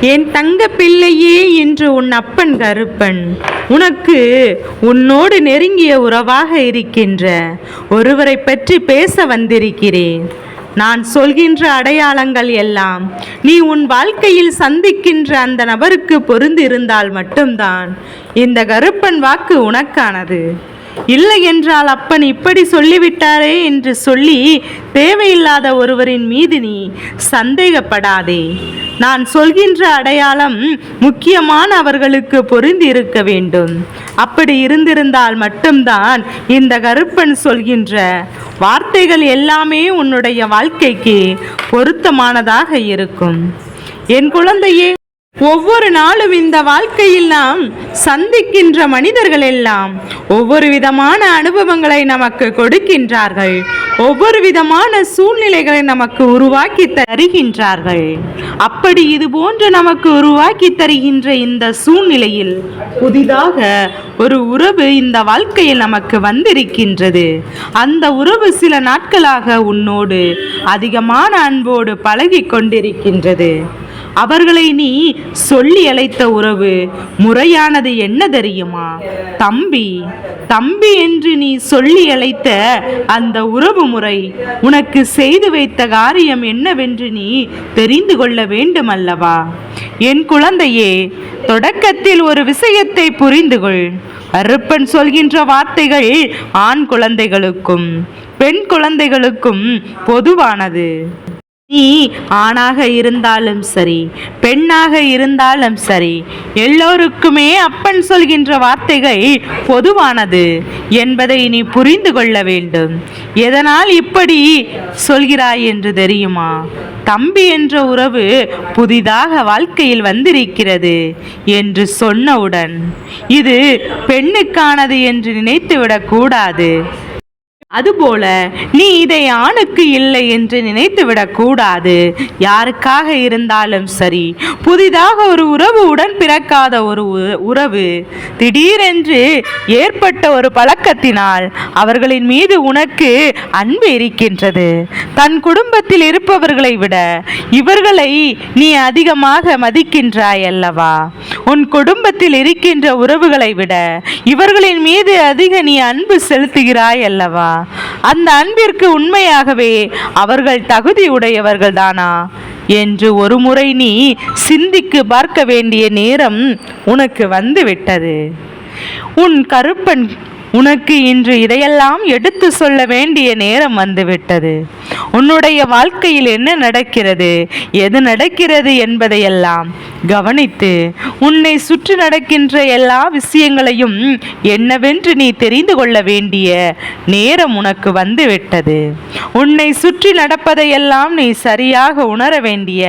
என் தங்க பிள்ளையே என்று உன் அப்பன் கருப்பன். உனக்கு உன்னோடு நெருங்கிய உறவாக இருக்கின்ற ஒருவரை பற்றி பேச வந்திருக்கிறேன். நான் சொல்கின்ற அடையாளங்கள் எல்லாம் நீ உன் வாழ்க்கையில் சந்திக்கின்ற அந்த நபருக்கு பொருந்திருந்தால் மட்டும்தான் இந்த கருப்பன் வாக்கு உனக்கானது. இல்லை என்றால் அப்பன் இப்படி சொல்லிவிட்டாரே என்று சொல்லி தேவையில்லாத ஒருவரின் மீது நீ சந்தேகப்படாதே. நான் சொல்கின்ற அடையாளம் முக்கியமான அவர்களுக்கு பொருந்தி இருக்க வேண்டும். அப்படி இருந்திருந்தால் மட்டும்தான் இந்த கருப்பன் சொல்கின்ற வார்த்தைகள் எல்லாமே உன்னுடைய வாழ்க்கைக்கு பொருத்தமானதாக இருக்கும். என் குழந்தையே ஒவ்வொரு நாளும் இந்த வாழ்க்கையில் நாம் சந்திக்கின்ற மனிதர்கள் எல்லாம் ஒவ்வொரு விதமான அனுபவங்களை நமக்கு கொடுக்கின்றார்கள். ஒவ்வொரு விதமான சூழ்நிலைகளை நமக்கு உருவாக்கி தருகின்றார்கள். அப்படி இது போன்று நமக்கு உருவாக்கி தருகின்ற இந்த சூழ்நிலையில் புதிதாக ஒரு உறவு இந்த வாழ்க்கையில் நமக்கு வந்திருக்கின்றது. அந்த உறவு சில நாட்களாக உன்னோடு அதிகமான அன்போடு பழகி கொண்டிருக்கின்றது. அவர்களை நீ சொல்லி அழைத்த உறவு முறையானது என்ன தெரியுமா? தம்பி தம்பி என்று நீ சொல்லி அழைத்த அந்த உறவு முறை உனக்கு செய்து வைத்த காரியம் என்னவென்று நீ தெரிந்து கொள்ள வேண்டும் அல்லவா என் குழந்தையே தொடக்கத்தில் ஒரு விஷயத்தை புரிந்து கொள். அருப்பன் சொல்கின்ற வார்த்தைகள் ஆண் குழந்தைகளுக்கும் பெண் குழந்தைகளுக்கும் பொதுவானது. நீ ஆணாக இருந்தாலும் சரி பெண்ணாக இருந்தாலும் சரி எல்லோருக்குமே அப்பன் சொல்கின்ற வார்த்தைகள் பொதுவானது என்பதை நீ புரிந்து கொள்ள வேண்டும். எதனால் இப்படி சொல்கிறாய் என்று தெரியுமா? தம்பி என்ற உறவு புதிதாக வாழ்க்கையில் வந்திருக்கிறது என்று சொன்னவுடன் இது பெண்ணுக்கானது என்று நினைத்துவிடக்கூடாது அதுபோல நீ இதை ஆணுக்கு இல்லை என்று நினைத்துவிடக் கூடாது. யாருக்காக இருந்தாலும் சரி புதிதாக ஒரு உறவு உடன் பிறக்காத ஒரு உ- உறவு திடீரென்று ஏற்பட்ட ஒரு பழக்கத்தினால் அவர்களின் மீது உனக்கு அன்பு இருக்கின்றது. தன் குடும்பத்தில் இருப்பவர்களை விட இவர்களை நீ அதிகமாக மதிக்கின்றாய் அல்லவா? உன் குடும்பத்தில் இருக்கின்ற உறவுகளை விட இவர்களின் மீது அதிக நீ அன்பு செலுத்துகிறாய் அல்லவா? அந்த அன்பிற்கு உண்மையாகவே அவர்கள் தகுதி உடையவர்கள் தானா என்று ஒரு முறை நீ சிந்திக்கு பார்க்க வேண்டிய நேரம் உனக்கு வந்து விட்டது உன் கருப்பன் உனக்கு இன்று இதையெல்லாம் எடுத்து சொல்ல வேண்டிய நேரம் வந்துவிட்டது. உன்னுடைய வாழ்க்கையில் என்ன நடக்கிறது? எது நடக்கிறது என்பதையெல்லாம் கவனித்து உன்னை சுற்றி நடக்கின்ற எல்லா விஷயங்களையும் என்னவென்று நீ தெரிந்து கொள்ள வேண்டிய நேரம் உனக்கு வந்துவிட்டது. உன்னை சுற்றி நடப்பதையெல்லாம் நீ சரியாக உணர வேண்டிய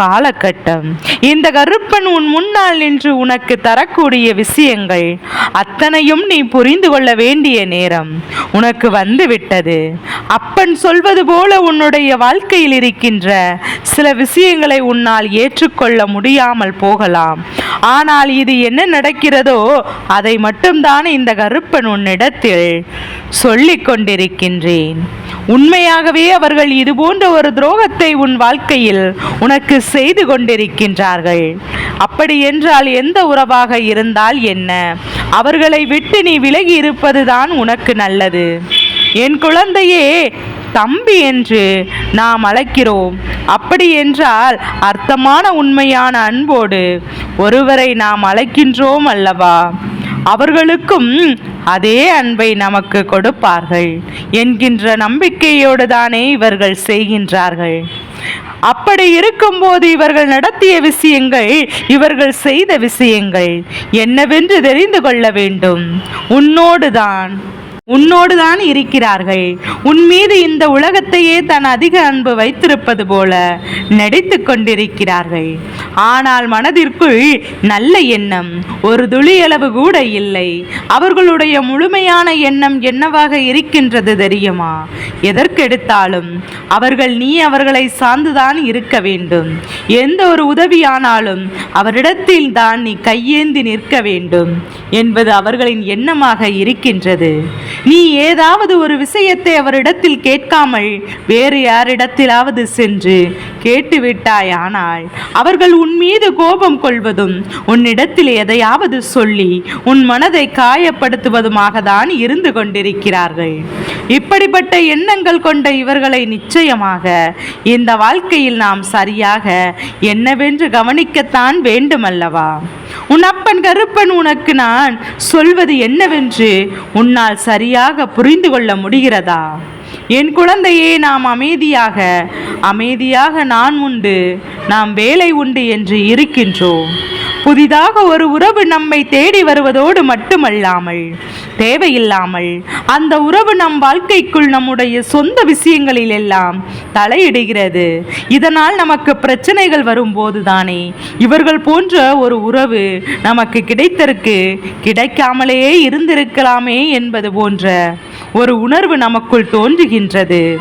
காலகட்டம். இந்த கருப்பன் உன் முன்னால் நின்று உனக்கு தரக்கூடிய விஷயங்கள் அத்தனையும் நீ புரிந்து கொள்ள வேண்டிய நேரம் உனக்கு வந்து விட்டது அப்பன் சொல்வது போல உன்னுடைய வாழ்க்கையில் இருக்கின்ற சில விஷயங்களை உன்னால் ஏற்றுக்கொள்ள முடியாமல் போகலாம். ஆனால் இது என்ன நடக்கிறதோ அதை மட்டும்தான் இந்த கருப்பன் உன்னிடத்தில் சொல்லிக் கொண்டிருக்கின்றேன் உண்மையாகவே அவர்கள் இது போன்ற ஒரு துரோகத்தை உன் வாழ்க்கையில் உனக்கு செய்து கொண்டிருக்கின்றார்கள். அப்படி என்றால் எந்த உறவாக இருந்தால் என்ன? அவர்களை விட்டு நீ விலகி இருப்பதுதான் உனக்கு நல்லது. என் குழந்தையே தம்பி என்று நாம் அழைக்கிறோம். அப்படி என்றால் அர்த்தமான உண்மையான அன்போடு ஒருவரை நாம் அழைக்கின்றோம் அல்லவா? அவர்களுக்கும் அதே அன்பை நமக்கு கொடுப்பார்கள் என்கின்ற நம்பிக்கையோடு தானே இவர்கள் செய்கின்றார்கள். அப்படி இருக்கும்போது இவர்கள் நடத்திய விஷயங்கள் இவர்கள் செய்த விஷயங்கள் என்னவென்று தெரிந்து கொள்ள வேண்டும். உன்னோடுதான். உன்னோடு தான் இருக்கிறார்கள். உன் மீது இந்த உலகத்தையே தன் அதிக அன்பு வைத்திருப்பது போல நடித்து கொண்டிருக்கிறார்கள். ஆனால் மனதிற்குள் நல்ல எண்ணம் ஒரு துளியளவு கூட இல்லை. அவர்களுடைய முழுமையான எண்ணம் என்னவாக இருக்கின்றது தெரியுமா? எதற்கெடுத்தாலும் அவர்கள் நீ அவர்களை சார்ந்துதான் இருக்க வேண்டும். எந்த ஒரு உதவியானாலும் அவரிடத்தில் தான் நீ கையேந்தி நிற்க வேண்டும் என்பது அவர்களின் எண்ணமாக இருக்கின்றது. நீ ஏதாவது ஒரு விஷயத்தை அவரிடத்தில் கேட்காமல் வேறு யாரிடத்திலாவது சென்று கேட்டுவிட்டாயானால் அவர்கள் உன் மீது கோபம் கொள்வதும் உன்னிடத்தில் எதையாவது சொல்லி உன் மனதை காயப்படுத்துவதுமாக தான் இருந்து கொண்டிருக்கிறார்கள். இப்படிப்பட்ட எண்ணங்கள் கொண்ட இவர்களை நிச்சயமாக இந்த வாழ்க்கையில் நாம் சரியாக என்னவென்று கவனிக்கத்தான் வேண்டுமல்லவா? உன் அப்பன் கருப்பன் உனக்கு நான் சொல்வது என்னவென்று உன்னால் சரியாக புரிந்து கொள்ள முடிகிறதா? என் குழந்தையே நாம் அமைதியாக அமைதியாக நான் உண்டு நாம் வேலை உண்டு என்று இருக்கின்றோம். புதிதாக ஒரு உறவு நம்மை தேடி வருவதோடு மட்டுமல்லாமல் தேவையில்லாமல் அந்த உறவு நம் வாழ்க்கைக்குள் நம்முடைய சொந்த விஷயங்களில் எல்லாம் தலையிடுகிறது. இதனால் நமக்கு பிரச்சனைகள் வரும்போது தானே இவர்கள் போன்ற ஒரு உறவு நமக்கு கிடைத்திருக்கு கிடைக்காமலேயே இருந்திருக்கலாமே என்பது போன்ற ஒரு உணர்வு நமக்குள் தோன்றுகின்றது.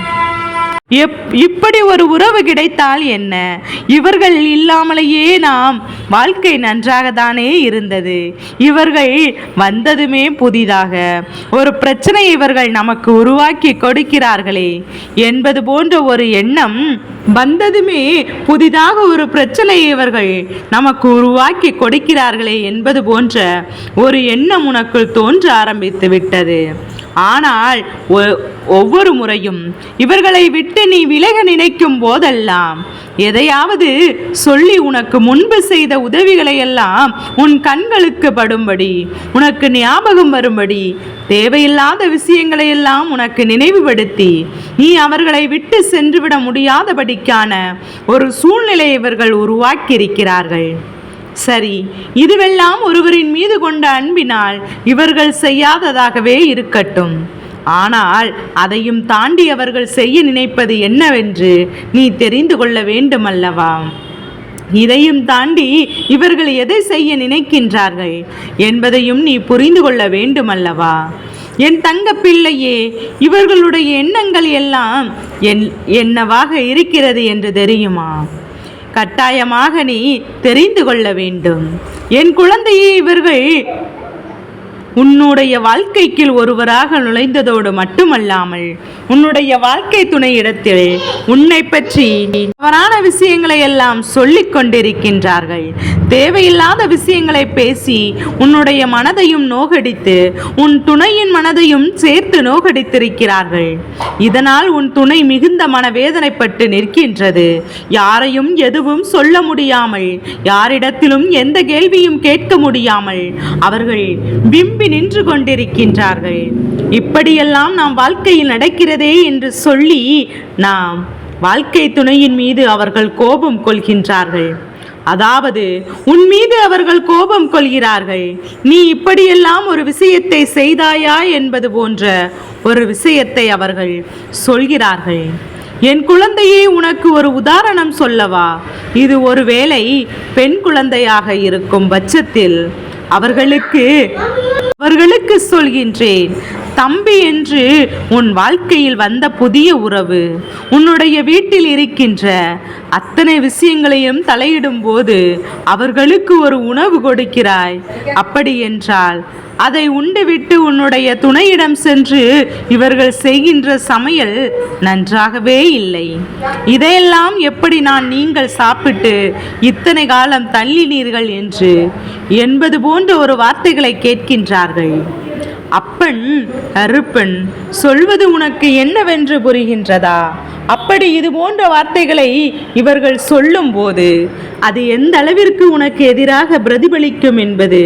எப் இப்படி ஒரு உறவு கிடைத்தால் என்ன? இவர்கள் இல்லாமலேயே நாம் வாழ்க்கை நன்றாக தானே இருந்தது. இவர்கள் வந்ததுமே புதிதாக. ஒரு பிரச்சனை இவர்கள் நமக்கு உருவாக்கி கொடுக்கிறார்களே. என்பது போன்ற ஒரு எண்ணம் வந்ததுமே புதிதாக ஒரு பிரச்சனை இவர்கள் நமக்கு உருவாக்கி கொடுக்கிறார்களே என்பது போன்ற ஒரு எண்ணம் உனக்குள் தோன்ற ஆரம்பித்து விட்டது. ஆனால் ஒ- ஒவ்வொரு முறையும் இவர்களை விட்டு நீ விலக நினைக்கும் போதெல்லாம் எதையாவது சொல்லி உனக்கு முன்பு செய்த உதவிகளை எல்லாம் உன் கண்களுக்கு படும்படி உனக்கு ஞாபகம் வரும்படி தேவையில்லாத விஷயங்களை எல்லாம் உனக்கு நினைவுபடுத்தி நீ அவர்களை விட்டு சென்றுவிட முடியாதபடிக்கான ஒரு சூழ்நிலை இவர்கள் உருவாக்கியிருக்கிறார்கள். சரி இதுவெல்லாம் ஒருவரின் மீது கொண்ட அன்பினால் இவர்கள் செய்யாததாகவே இருக்கட்டும். ஆனால் அதையும் தாண்டி அவர்கள் செய்ய நினைப்பது என்னவென்று நீ தெரிந்து கொள்ள வேண்டுமல்லவா? இதையும் தாண்டி இவர்கள் எதை செய்ய நினைக்கின்றார்கள் என்பதையும் நீ புரிந்து கொள்ள வேண்டுமல்லவா? என் தங்க பிள்ளையே இவர்களுடைய எண்ணங்கள் எல்லாம் என் என்னவாக இருக்கிறது என்று தெரியுமா? கட்டாயமாக நீ தெரிந்து கொள்ள வேண்டும். என் குழந்தையை இவர்கள் உன்னுடைய வாழ்க்கைக்குள் ஒருவராக நுழைந்ததோடு மட்டுமல்லாமல் உன்னுடைய வாழ்க்கை துணையிடத்தில் உன்னை பற்றி தவறான விஷயங்களை எல்லாம் சொல்லிக் கொண்டிருக்கின்றார்கள் தேவையில்லாத விஷயங்களை பேசி உன்னுடைய மனதையும் நோகடித்து உன் துணையின் மனதையும் சேர்த்து நோகடித்திருக்கிறார்கள். இதனால் உன் துணை மிகுந்த மனவேதனைப்பட்டு நிற்கின்றது. யாரையும் எதுவும் சொல்ல முடியாமல் யாரிடத்திலும் எந்த கேள்வியும் கேட்க முடியாமல் அவர்கள் விம்பி நின்று கொண்டிருக்கின்றார்கள். இப்படியெல்லாம் நாம் வாழ்க்கையில் நடக்கிறதே என்று சொல்லி நாம் வாழ்க்கை துணையின் மீது அவர்கள் கோபம் கொள்கின்றார்கள். அதாவது உன் மீது அவர்கள் கோபம் கொள்கிறார்கள். நீ இப்படியெல்லாம் ஒரு விஷயத்தை செய்தாயா என்பது போன்ற ஒரு விஷயத்தை அவர்கள் சொல்கிறார்கள். என் குழந்தையே உனக்கு ஒரு உதாரணம் சொல்லவா? இது ஒருவேளை பெண் குழந்தையாக இருக்கும் பட்சத்தில் அவர்களுக்கு அவர்களுக்கு சொல்கின்றேன். தம்பி என்று உன் வாழ்க்கையில் வந்த புதிய உறவு உன்னுடைய வீட்டில் இருக்கின்ற அத்தனை விஷயங்களையும் தலையிடும் போது அவர்களுக்கு ஒரு உணவு கொடுக்கிறாய். அப்படி என்றால் அதை உண்டுவிட்டு உன்னுடைய துணையிடம் சென்று இவர்கள் செய்கின்ற சமையல் நன்றாகவே இல்லை. இதையெல்லாம் எப்படி நான் நீங்கள் சாப்பிட்டு இத்தனை காலம் தள்ளினீர்கள் என்று என்பது போன்ற ஒரு வார்த்தைகளை கேட்கின்றார்கள். அப்பன் கருப்பன் சொல்வது உனக்கு என்னவென்று புரிகின்றதா? அப்படி இது போன்ற வார்த்தைகளை இவர்கள் சொல்லும் போது அது எந்த அளவிற்கு உனக்கு எதிராக பிரதிபலிக்கும் என்பது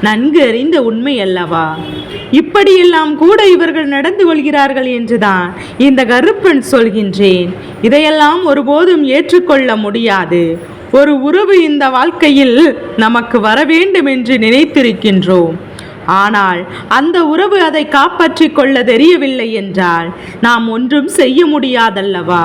நன்கு அறிந்த உண்மை அல்லவா? இப்படியெல்லாம் கூட இவர்கள் நடந்து கொள்கிறார்கள் என்றுதான் இந்த கருப்பன் சொல்கின்றேன். இதையெல்லாம் ஒருபோதும் ஏற்றுக்கொள்ள முடியாது. ஒரு உறவு இந்த வாழ்க்கையில் நமக்கு வர வேண்டும் என்று நினைத்திருக்கின்றோம். ஆனால் அந்த உறவு அதை காப்பாற்றிக் கொள்ள தெரியவில்லை என்றால் நாம் ஒன்றும் செய்ய முடியாதல்லவா?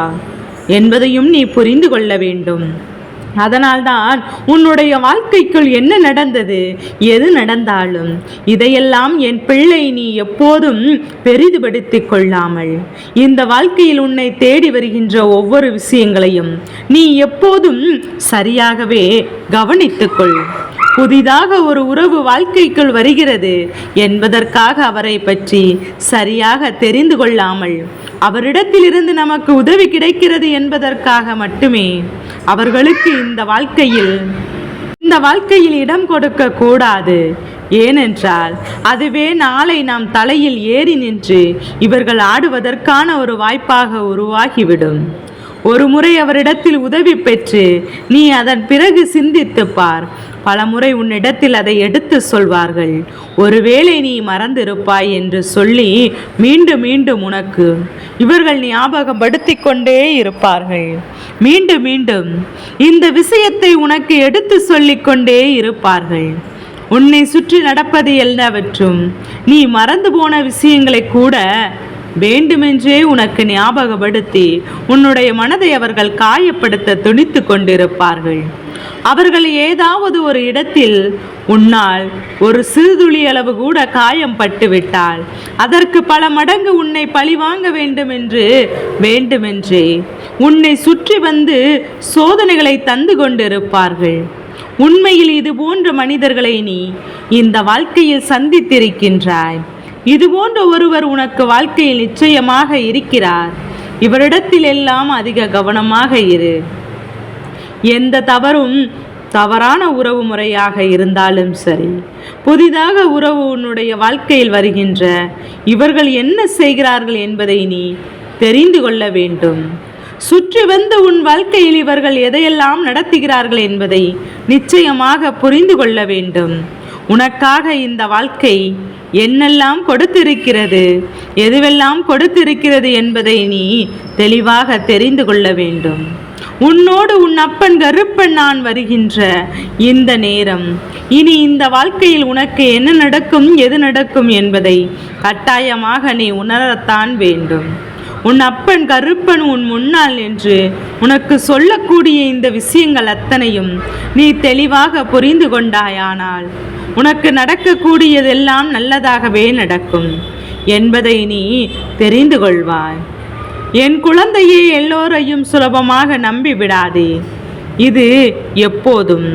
என்பதையும் நீ புரிந்து கொள்ள வேண்டும். அதனால்தான் உன்னுடைய வாழ்க்கைக்குள் என்ன நடந்தது? எது நடந்தாலும்? இதையெல்லாம் என் பிள்ளை நீ எப்போதும் பெரிதுபடுத்திக் கொள்ளாமல். இந்த வாழ்க்கையில் உன்னை தேடி வருகின்ற ஒவ்வொரு விஷயங்களையும் நீ எப்போதும் சரியாகவே கவனித்துக்கொள் புதிதாக ஒரு உறவு வாழ்க்கைக்குள் வருகிறது என்பதற்காக அவரை பற்றி சரியாக தெரிந்து கொள்ளாமல் அவரிடத்திலிருந்து நமக்கு உதவி கிடைக்கிறது என்பதற்காக மட்டுமே அவர்களுக்கு இந்த வாழ்க்கையில் இந்த வாழ்க்கையில் இடம் கொடுக்க கூடாது. ஏனென்றால் அதுவே நாளை நாம் தலையில் ஏறி நின்று இவர்கள் ஆடுவதற்கான ஒரு வாய்ப்பாக உருவாகிவிடும். ஒரு முறை அவரிடத்தில் உதவி பெற்று நீ அதன் பிறகு சிந்தித்து பார். பலமுறை உன்னிடத்தில் அதை எடுத்து சொல்வார்கள். ஒருவேளை நீ மறந்திருப்பாய் என்று சொல்லி மீண்டும் மீண்டும் உனக்கு இவர்கள் ஞாபகப்படுத்தி கொண்டே இருப்பார்கள். மீண்டும் மீண்டும் இந்த விஷயத்தை உனக்கு எடுத்து சொல்லிக்கொண்டே இருப்பார்கள். உன்னை சுற்றி நடப்பது எல்லாவற்றும் நீ மறந்து போன விஷயங்களை கூட வேண்டுமென்றே உனக்கு ஞாபகப்படுத்தி உன்னுடைய மனதை அவர்கள் காயப்படுத்த துணித்து கொண்டிருப்பார்கள். அவர்கள் ஏதாவது ஒரு இடத்தில் உன்னால் ஒரு சிறுதுளி அளவு கூட காயம் பட்டுவிட்டால் அதற்கு பல மடங்கு உன்னை பழிவாங்க வேண்டுமென்று வேண்டுமென்றே உன்னை சுற்றி வந்து சோதனைகளை தந்து கொண்டிருப்பார்கள். உண்மையில் இது போன்ற மனிதர்களை நீ இந்த வாழ்க்கையில் சந்தித்திருக்கின்றாய். இது போன்ற ஒருவர் உனக்கு வாழ்க்கையில் நிச்சயமாக இருக்கிறார். இவரிடத்தில் எல்லாம் அதிக கவனமாக இரு. எந்த தவறும் தவறான உறவு முறையாக இருந்தாலும் சரி புதிதாக உறவு உன்னுடைய வாழ்க்கையில் வருகின்ற இவர்கள் என்ன செய்கிறார்கள் என்பதை நீ தெரிந்து கொள்ள வேண்டும். சுற்றி வந்து உன் வாழ்க்கையில் இவர்கள் எதையெல்லாம் நடத்துகிறார்கள் என்பதை நிச்சயமாக புரிந்து கொள்ள வேண்டும். உனக்காக இந்த வாழ்க்கை என்னெல்லாம் கொடுத்திருக்கிறது? எதுவெல்லாம் கொடுத்திருக்கிறது என்பதை நீ தெளிவாக தெரிந்து கொள்ள வேண்டும். உன்னோடு உன் அப்பன் கருப்பன் நான் வருகின்ற இந்த நேரம் இனி இந்த வாழ்க்கையில் உனக்கு என்ன நடக்கும் எது நடக்கும் என்பதை கட்டாயமாக நீ உணரத்தான் வேண்டும். உன் அப்பன் கருப்பன் உன் முன்னால் என்று உனக்கு சொல்லக்கூடிய இந்த விஷயங்கள் அத்தனையும் நீ தெளிவாக புரிந்து கொண்டாயானால் உனக்கு நடக்கக்கூடியதெல்லாம் நல்லதாகவே நடக்கும் என்பதை நீ தெரிந்து கொள்வாய். என் குழந்தையே எல்லோரையும் சுலபமாக நம்பி விடாதே இது எப்போதும்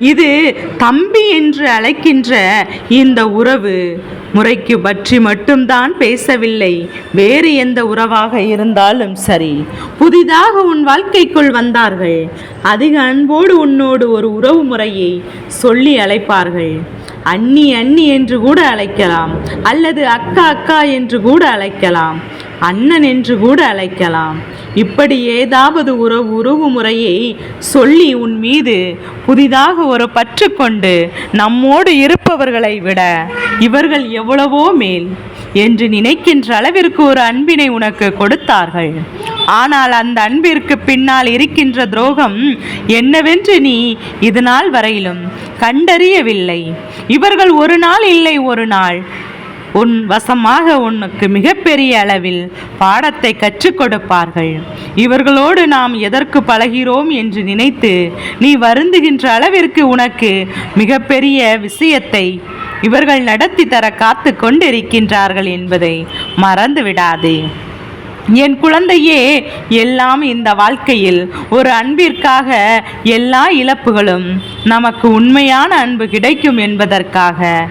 இது தம்பி என்று அழைக்கின்ற இந்த உறவு முறைக்கு பற்றி மட்டும்தான் பேசவில்லை. வேறு எந்த உறவாக இருந்தாலும் சரி. புதிதாக உன் வாழ்க்கைக்குள் வந்தார்கள். அதிக அன்போடு உன்னோடு ஒரு உறவு முறையை சொல்லி அழைப்பார்கள். அண்ணி அண்ணி என்று கூட அழைக்கலாம். அல்லது அக்கா அக்கா என்று கூட அழைக்கலாம். அண்ணன் என்று கூட அழைக்கலாம். இப்படி ஏதாவது உறவு உறவு முறையை சொல்லி உன் மீது புதிதாக ஒரு பற்று கொண்டு நம்மோடு இருப்பவர்களை விட இவர்கள் எவ்வளவோ மேல் என்று நினைக்கின்ற அளவிற்கு ஒரு அன்பினை உனக்கு கொடுத்தார்கள். ஆனால் அந்த அன்பிற்கு பின்னால் இருக்கின்ற துரோகம் என்னவென்று நீ இது நாள் வரையிலும் கண்டறியவில்லை. இவர்கள் ஒரு நாள் இல்லை ஒரு நாள். உன் வசமாக உனக்கு மிகப்பெரிய அளவில் பாடத்தை கற்றுக் கொடுப்பார்கள். இவர்களோடு நாம் எதற்கு பழகிறோம் என்று நினைத்து நீ வருந்துகின்ற அளவிற்கு உனக்கு மிகப்பெரிய விஷயத்தை இவர்கள் நடத்தி தர காத்து கொண்டிருக்கின்றார்கள் என்பதை மறந்து விடாதே என் குழந்தையே எல்லாம் இந்த வாழ்க்கையில் ஒரு அன்பிற்காக எல்லா இழப்புகளும் நமக்கு உண்மையான அன்பு கிடைக்கும் என்பதற்காக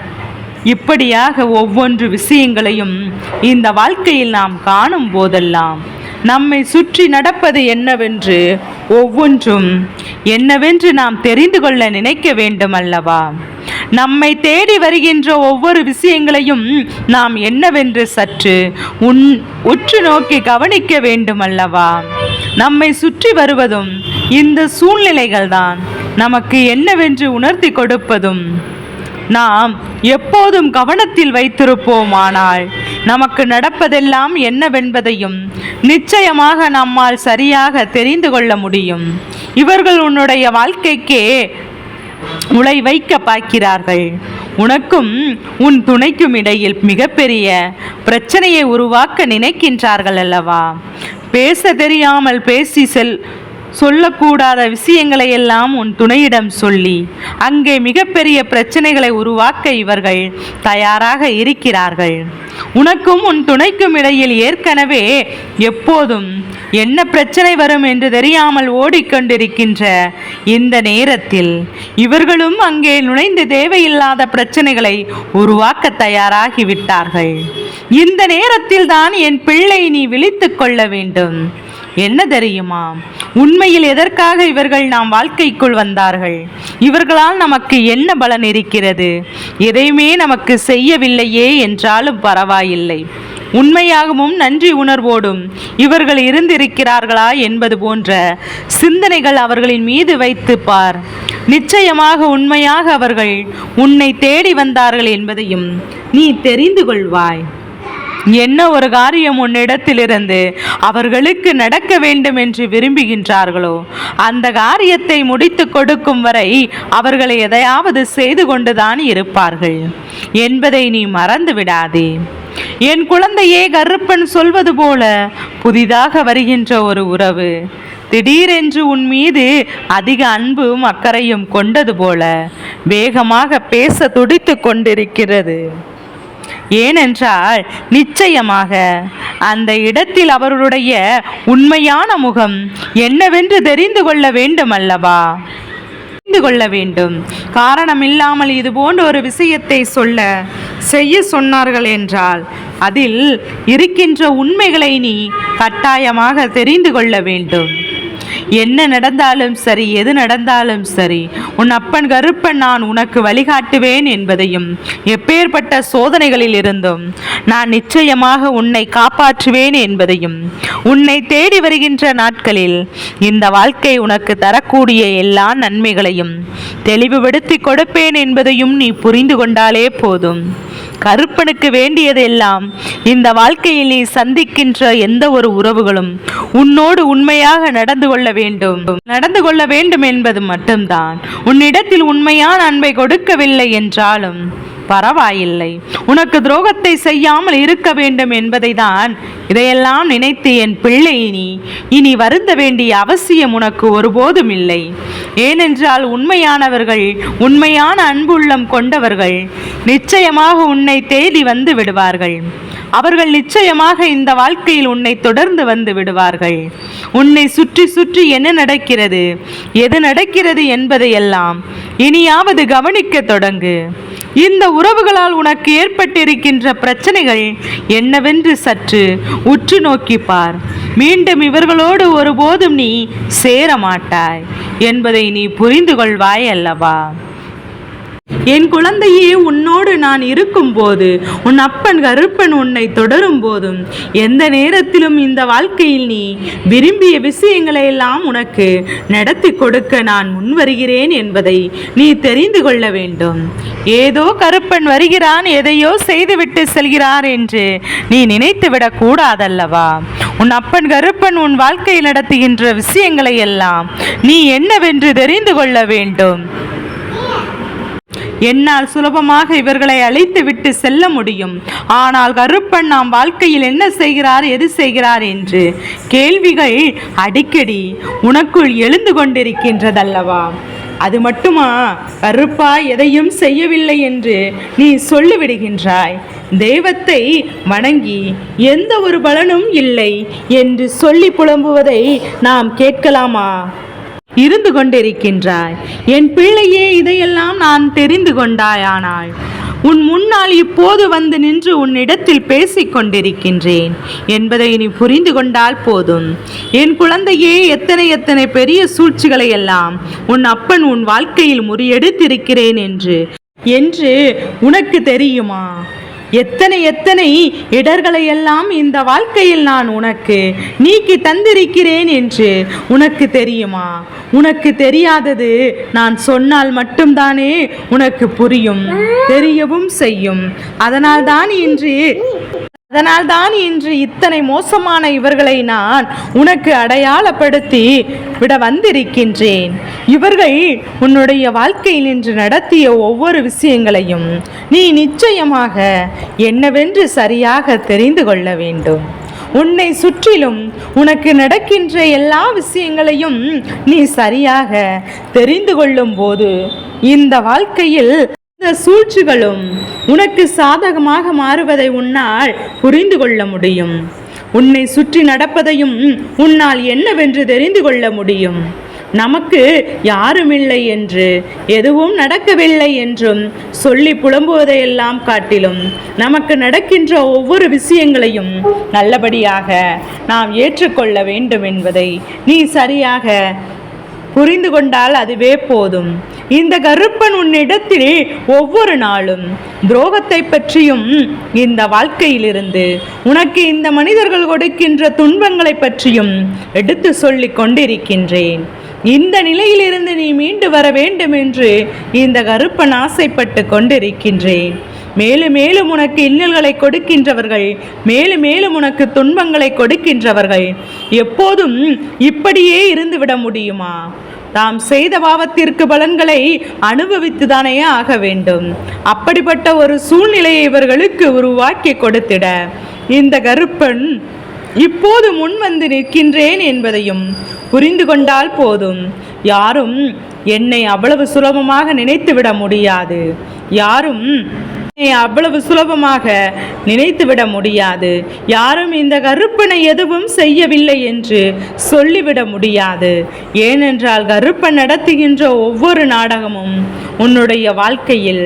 இப்படியாக ஒவ்வொன்று விஷயங்களையும் இந்த வாழ்க்கையில் நாம் காணும் போதெல்லாம் நம்மை சுற்றி நடப்பது என்னவென்று ஒவ்வொன்றும் என்னவென்று நாம் தெரிந்து கொள்ள நினைக்க வேண்டும் அல்லவா? நம்மை தேடி வருகின்ற ஒவ்வொரு விஷயங்களையும் நாம் என்னவென்று சற்று உன் உற்று நோக்கி கவனிக்க வேண்டும் அல்லவா? நம்மை சுற்றி வருவதும் இந்த சூழ்நிலைகள்தான். நமக்கு என்னவென்று உணர்த்தி கொடுப்பதும் நாம் எப்போதும் கவனத்தில் வைத்திருப்போமானால் நமக்கு நடப்பதெல்லாம் என்னவென்பதையும் நிச்சயமாக நம்மால் சரியாக தெரிந்து கொள்ள முடியும். இவர்கள் உன்னுடைய வாழ்க்கைக்கே உலை வைக்க பார்க்கிறார்கள். உனக்கும் உன் துணைக்கும் இடையில் மிகப்பெரிய பிரச்சனையை உருவாக்க நினைக்கின்றார்கள் அல்லவா? பேச தெரியாமல் பேசி செல் சொல்லக்கூடாத விஷயங்களை எல்லாம் உன் துணையிடம் சொல்லி அங்கே மிகப்பெரிய பிரச்சனைகளை உருவாக்க இவர்கள் தயாராக இருக்கிறார்கள். உனக்கும் உன் துணைக்கும் இடையில் ஏற்கனவே எப்போதும் என்ன பிரச்சனை வரும் என்று தெரியாமல் ஓடிக்கொண்டிருக்கின்ற இந்த நேரத்தில் இவர்களும் அங்கே நுழைந்து தேவையில்லாத பிரச்சனைகளை உருவாக்க தயாராகிவிட்டார்கள். இந்த நேரத்தில் தான் என் பிள்ளை நீ விழித்து கொள்ள வேண்டும். என்ன தெரியுமா? உண்மையில் எதற்காக இவர்கள் நாம் வாழ்க்கைக்குள் வந்தார்கள்? இவர்களால் நமக்கு என்ன பலன் இருக்கிறது? எதையுமே நமக்கு செய்யவில்லையே என்றாலும் பரவாயில்லை. உண்மையாகவும் நன்றி உணர்வோடும் இவர்கள் இருந்திருக்கிறார்களா என்பது போன்ற சிந்தனைகள் அவர்களின் மீது வைத்து பார். நிச்சயமாக உண்மையாக அவர்கள் உன்னை தேடி வந்தார்கள் என்பதையும் நீ தெரிந்து கொள்வாய். என்ன ஒரு காரியம் உன்னிடத்திலிருந்து அவர்களுக்கு நடக்க வேண்டும் என்று விரும்புகின்றார்களோ அந்த காரியத்தை முடித்து கொடுக்கும் வரை அவர்களை எதையாவது செய்து கொண்டுதான் இருப்பார்கள். என்பதை நீ மறந்து விடாதே. என் குழந்தையே கருப்பன் சொல்வது போல புதிதாக வருகின்ற ஒரு உறவு திடீரென்று உன் மீது அதிக அன்பும் அக்கறையும் கொண்டது போல வேகமாக பேச துடித்து கொண்டிருக்கிறது. ஏனென்றால் நிச்சயமாக அந்த இடத்தில் அவர்களுடைய உண்மையான முகம் என்னவென்று தெரிந்து கொள்ள வேண்டும் அல்லவா தெரிந்து கொள்ள வேண்டும். காரணமில்லாமல் இது போன்ற ஒரு விஷயத்தை சொல்ல செய்ய சொன்னார்கள் என்றால் அதில் இருக்கின்ற உண்மைகளை நீ கட்டாயமாக தெரிந்து கொள்ள வேண்டும். என்ன நடந்தாலும் சரி எது நடந்தாலும் சரி உன் அப்பன் கருப்பன் நான் உனக்கு வழிகாட்டுவேன் என்பதையும் எப்பேற்பட்ட சோதனைகளில் இருந்தும் நான் நிச்சயமாக உன்னை காப்பாற்றுவேன் என்பதையும் உன்னை தேடி வருகின்ற நாட்களில் இந்த வாழ்க்கை உனக்கு தரக்கூடிய எல்லா நன்மைகளையும் தெளிவுபடுத்தி கொடுப்பேன் என்பதையும் நீ புரிந்து கொண்டாலே போதும். கருப்பனுக்கு வேண்டியதெல்லாம் இந்த வாழ்க்கையில் நீ சந்திக்கின்ற எந்த ஒரு உறவுகளும் உன்னோடு உண்மையாக நடந்து கொள்ள வேண்டும். நடந்து கொள்ள வேண்டும் என்பது மட்டும்தான். உன்னிடத்தில் உண்மையான அன்பை கொடுக்கவில்லை என்றாலும் பரவாயில்லை. உனக்கு துரோகத்தை செய்யாமல் இருக்க வேண்டும் என்பதை தான் இதையெல்லாம் நினைத்து என் பிள்ளை நீ இனி வருந்த வேண்டிய அவசியம் உனக்கு ஒருபோதும் இல்லை. ஏனென்றால் உண்மையானவர்கள் உண்மையான அன்புள்ளம் கொண்டவர்கள் நிச்சயமாக உன்னை தேடி வந்து விடுவார்கள். அவர்கள் நிச்சயமாக இந்த வாழ்க்கையில் உன்னை தொடர்ந்து வந்து விடுவார்கள். உன்னை சுற்றி சுற்றி என்ன நடக்கிறது? எது நடக்கிறது என்பதையெல்லாம் இனியாவது கவனிக்க தொடங்கு. இந்த உறவுகளால் உனக்கு ஏற்பட்டிருக்கின்ற பிரச்சனைகள் என்னவென்று சற்று உற்று நோக்கி பார். மீண்டும் இவர்களோடு ஒருபோதும் நீ சேர மாட்டாய் என்பதை நீ புரிந்து கொள்வாய் அல்லவா? என் குழந்தையே உன்னோடு நான் இருக்கும்போது உன் அப்பன் கருப்பன் உன்னை தொடரும் போதும் எந்த நேரத்திலும் இந்த வாழ்க்கையில் நீ விரும்பிய விஷயங்களை எல்லாம் உனக்கு நடத்தி கொடுக்க நான் முன் வருகிறேன் என்பதை நீ தெரிந்து கொள்ள வேண்டும். ஏதோ கருப்பன் வருகிறான் எதையோ செய்துவிட்டு செல்கிறார் என்று நீ நினைத்து விடக்கூடாதல்லவா உன் அப்பன் கருப்பன் உன் வாழ்க்கையில் நடத்துகின்ற விஷயங்களை எல்லாம் நீ என்னவென்று தெரிந்து கொள்ள வேண்டும். என்னால் சுலபமாக இவர்களை அழைத்து விட்டு செல்ல முடியும். ஆனால் கருப்பன் நாம் வாழ்க்கையில் என்ன செய்கிறார் எது செய்கிறார் என்று? கேள்விகள் அடிக்கடி உனக்குள் எழுந்து கொண்டிருக்கின்றதல்லவா? அது மட்டுமா? கருப்பா எதையும் செய்யவில்லை என்று நீ சொல்லிவிடுகின்றாய். தெய்வத்தை வணங்கி எந்த ஒரு பலனும் இல்லை என்று சொல்லி புலம்புவதை நாம் கேட்கலாமா? இருந்து கொண்டிருக்கின்றாய். என் பிள்ளையே இதையெல்லாம் நான் தெரிந்து கொண்டாயானாய் உன் முன்னால் இப்போது வந்து நின்று உன்னிடத்தில் பேசிக் கொண்டிருக்கின்றேன் என்பதை நீ புரிந்து கொண்டால் போதும். என் குழந்தையே எத்தனை எத்தனை பெரிய சூழ்ச்சிகளை எல்லாம் உன் அப்பன் உன் வாழ்க்கையில் முறியெடுத்திருக்கிறேன் என்று. என்று உனக்கு தெரியுமா? எத்தனை எத்தனை இடர்களை எல்லாம் இந்த வாழ்க்கையில் நான் உனக்கு நீக்கி தந்திருக்கிறேன் என்று உனக்கு தெரியுமா? உனக்கு தெரியாதது நான் சொன்னால் மட்டும்தானே உனக்கு புரியும் தெரியவும் செய்யும். அதனால்தான் இன்று அதனால்தான் இன்று இத்தனை மோசமான இவர்களை நான் உனக்கு அடையாளப்படுத்தி விட வந்திருக்கின்றேன். இவர்கள் உன்னுடைய வாழ்க்கையில் இன்று நடத்திய ஒவ்வொரு விஷயங்களையும் நீ நிச்சயமாக என்னவென்று சரியாக தெரிந்து கொள்ள வேண்டும். உன்னை சுற்றிலும் உனக்கு நடக்கின்ற எல்லா விஷயங்களையும் நீ சரியாக தெரிந்து கொள்ளும் போது இந்த வாழ்க்கையில் சூழ்ச்சிகளும் உனக்கு சாதகமாக மாறுவதை உன்னால் புரிந்து கொள்ள முடியும். உன்னை சுற்றி நடப்பதையும் உன்னால் என்னவென்று தெரிந்து கொள்ள முடியும். நமக்கு யாருமில்லை என்று எதுவும் நடக்கவில்லை என்றும் சொல்லி புலம்புவதையெல்லாம் காட்டிலும் நமக்கு நடக்கின்ற ஒவ்வொரு விஷயங்களையும் நல்லபடியாக நாம் ஏற்றுக்கொள்ள வேண்டும் என்பதை நீ சரியாக புரிந்து கொண்டால் அதுவே போதும். இந்த கருப்பன் உன்னிடத்தில் ஒவ்வொரு நாளும் துரோகத்தை பற்றியும் இந்த வாழ்க்கையிலிருந்து உனக்கு இந்த மனிதர்கள் கொடுக்கின்ற துன்பங்களை பற்றியும் எடுத்து சொல்லிக் கொண்டிருக்கின்றேன். இந்த நிலையிலிருந்து நீ மீண்டு வர வேண்டும் என்று இந்த கருப்பன் ஆசைப்பட்டு கொண்டிருக்கின்றேன். மேலும் மேலும் உனக்கு இன்னல்களை கொடுக்கின்றவர்கள் மேலும் மேலும் உனக்கு துன்பங்களை கொடுக்கின்றவர்கள் எப்போதும் இப்படியே இருந்துவிட முடியுமா? தாம் செய்த பாவத்திற்கு பலன்களை அனுபவித்துதானே ஆக வேண்டும். அப்படிப்பட்ட ஒரு சூழ்நிலையை இவர்களுக்கு உருவாக்கி கொடுத்திட இந்த கருப்பன் இப்போது முன் வந்து நிற்கின்றேன் என்பதையும் புரிந்து கொண்டால் போதும். யாரும் என்னை அவ்வளவு சுலபமாக நினைத்துவிட முடியாது. யாரும் அவ்வளவு சுலபமாக நினைத்துவிட முடியாது. யாரும் இந்த கருப்பனை எதுவும் செய்யவில்லை என்று சொல்லிவிட முடியாது. ஏனென்றால் கருப்பன் நடத்துகின்ற ஒவ்வொரு நாடகமும் உன்னுடைய வாழ்க்கையில்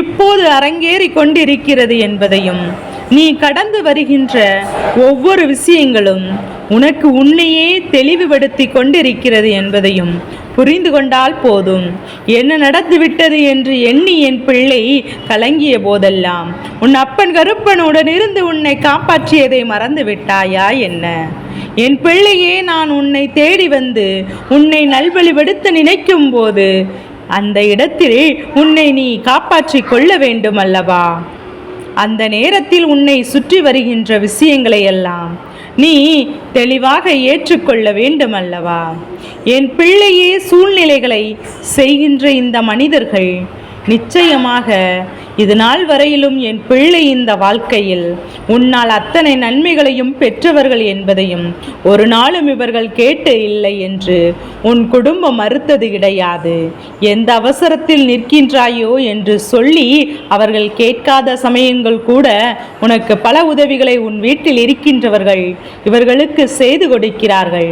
இப்போது அரங்கேறி கொண்டிருக்கிறது என்பதையும் நீ கடந்து வருகின்ற ஒவ்வொரு விஷயங்களும் உனக்கு உன்னையே தெளிவுபடுத்தி கொண்டிருக்கிறது என்பதையும் புரிந்து கொண்டால் போதும். என்ன நடந்துவிட்டது என்று எண்ணி என் பிள்ளை கலங்கிய போதெல்லாம் உன் அப்பன் கருப்பனுடன் இருந்து உன்னை காப்பாற்றியதை மறந்து விட்டாயா என்ன? என் பிள்ளையே நான் உன்னை தேடி வந்து உன்னை நல்வழிபடுத்த நினைக்கும் போது அந்த இடத்தில் உன்னை நீ காப்பாற்றிக் கொள்ள வேண்டும் அல்லவா அந்த நேரத்தில் உன்னை சுற்றி வருகின்ற விஷயங்களை எல்லாம் நீ தெளிவாக ஏற்றுக்கொள்ள வேண்டும் அல்லவா என் பிள்ளையே சூழ்நிலைகளை செய்கின்ற இந்த மனிதர்கள் நிச்சயமாக இது நாள் வரையிலும் என் பிள்ளை இந்த வாழ்க்கையில். உன்னால் அத்தனை நன்மைகளையும் பெற்றவர்கள் என்பதையும் ஒரு நாளும் இவர்கள் கேட்டு இல்லை என்று உன் குடும்பம் மறுத்தது கிடையாது. எந்த அவசரத்தில் நிற்கின்றாயோ என்று சொல்லி அவர்கள் கேட்காத சமயங்கள் கூட உனக்கு பல உதவிகளை உன் வீட்டில் இருக்கின்றவர்கள் இவர்களுக்கு செய்து கொடுக்கிறார்கள்.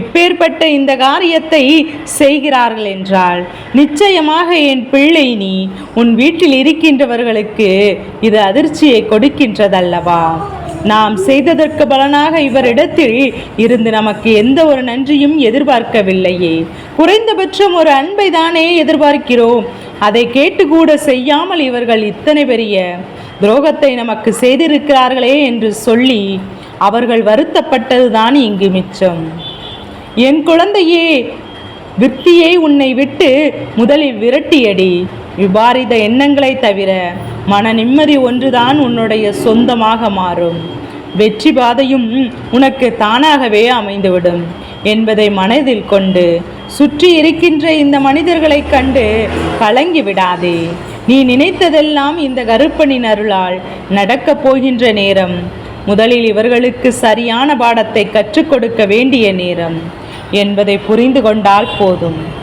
இப்பேற்பட்ட இந்த காரியத்தை செய்கிறார்கள் என்றால் நிச்சயமாக என் பிள்ளை நீ உன் வீட்டில் இருக்கின்ற இருக்கின்றவர்களுக்கு இது அதிர்ச்சியை கொடுக்கின்றதல்லவா? நாம் செய்ததற்கு பலனாக இவரிடத்தில் இருந்து நமக்கு எந்த ஒரு நன்றியும் எதிர்பார்க்கவில்லையே. குறைந்தபட்சம் ஒரு அன்பை தானே எதிர்பார்க்கிறோம். அதை கேட்டு கூட செய்யாமல் இவர்கள் இத்தனை பெரிய துரோகத்தை நமக்கு செய்திருக்கிறார்களே என்று சொல்லி அவர்கள் வருத்தப்பட்டதுதான் இங்கு மிச்சம். என் குழந்தையே வித்தியை உன்னை விட்டு முதலில் விரட்டியடி. விபாரித எண்ணங்களை தவிர மன நிம்மதி ஒன்றுதான் உன்னுடைய சொந்தமாக மாறும். வெற்றி பாதையும் உனக்கு தானாகவே அமைந்துவிடும் என்பதை மனதில் கொண்டு சுற்றி இருக்கின்ற இந்த மனிதர்களைக் கண்டு கலங்கி விடாதே. நீ நினைத்ததெல்லாம் இந்த கருப்பனின் அருளால் நடக்கப் போகின்ற நேரம். முதலில் இவர்களுக்கு சரியான பாடத்தை கற்றுக் கொடுக்க வேண்டிய நேரம் என்பதை புரிந்து கொண்டால் போதும்.